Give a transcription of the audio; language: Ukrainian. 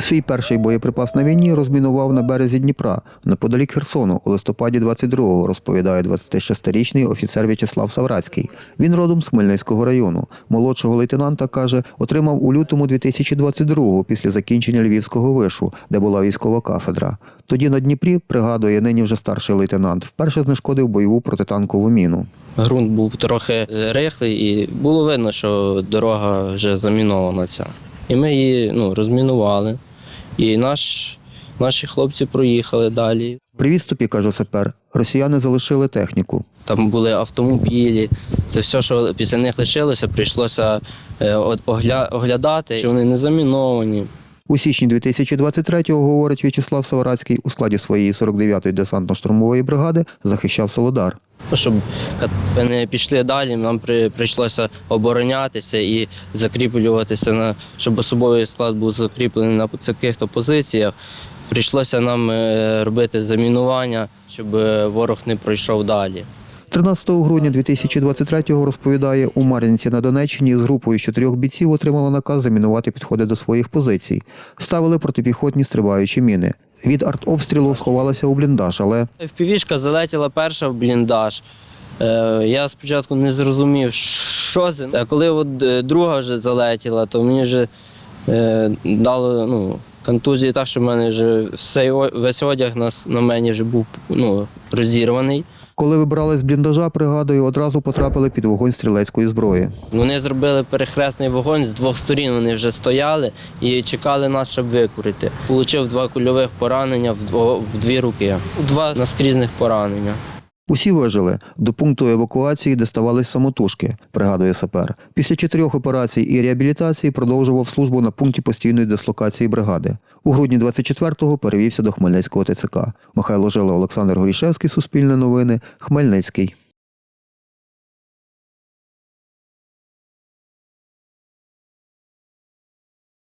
Свій перший боєприпас на війні розмінував на березі Дніпра, неподалік Херсону, у листопаді 22-го, розповідає 26-річний офіцер В'ячеслав Саврацький. Він родом з Хмельницького району. Молодшого лейтенанта, каже, отримав у лютому 2022-го після закінчення Львівського вишу, де була військова кафедра. Тоді на Дніпрі, пригадує нині вже старший лейтенант, вперше знешкодив бойову протитанкову міну. Ґрунт був трохи рихлий, і було видно, що дорога вже замінована ця. І ми її ну, розмінували. І наш, наші хлопці проїхали далі. При відступі, каже сапер, росіяни залишили техніку. Там були автомобілі. Це все, що після них лишилося, прийшлося е, оглядати, що вони не заміновані. У січні 2023-го, говорить В'ячеслав Саварацький, у складі своєї 49-ї десантно-штурмової бригади захищав Солодар. Ну, Щоб не пішли далі, нам при, прийшлося оборонятися і закріплюватися на щоб особовий склад був закріплений на таких то позиціях. Прийшлося нам е, робити замінування, щоб е, ворог не пройшов далі. 13 грудня 2023-го, розповідає, у Мар'їнці на Донеччині з групою з чотирьох бійців отримала наказ замінувати підходи до своїх позицій. Ставили протипіхотні стрибаючі міни. Від артобстрілу сховалася у бліндаж, але Впівішка залетіла перша в бліндаж. Е, Я спочатку не зрозумів, що це. А коли от е, друга вже залетіла, то мені вже е, дало ну, контузії так, що в мене вже все, весь одяг на, на мені вже був ну, розірваний. Коли вибрали з бліндажа, пригадую, одразу потрапили під вогонь стрілецької зброї. Вони зробили перехресний вогонь з двох сторін. Вони вже стояли і чекали нас, щоб викурити. Получив два кульових поранення в, дві руки, два наскрізних поранення. Усі вижили до пункту евакуації, де ставались самотужки, пригадує сапер. Після чотирьох операцій і реабілітації продовжував службу на пункті постійної дислокації бригади. У грудні 24-го перевівся до Хмельницького ТЦК. Михайло Жила, Олександр Горішевський, Суспільне новини, Хмельницький.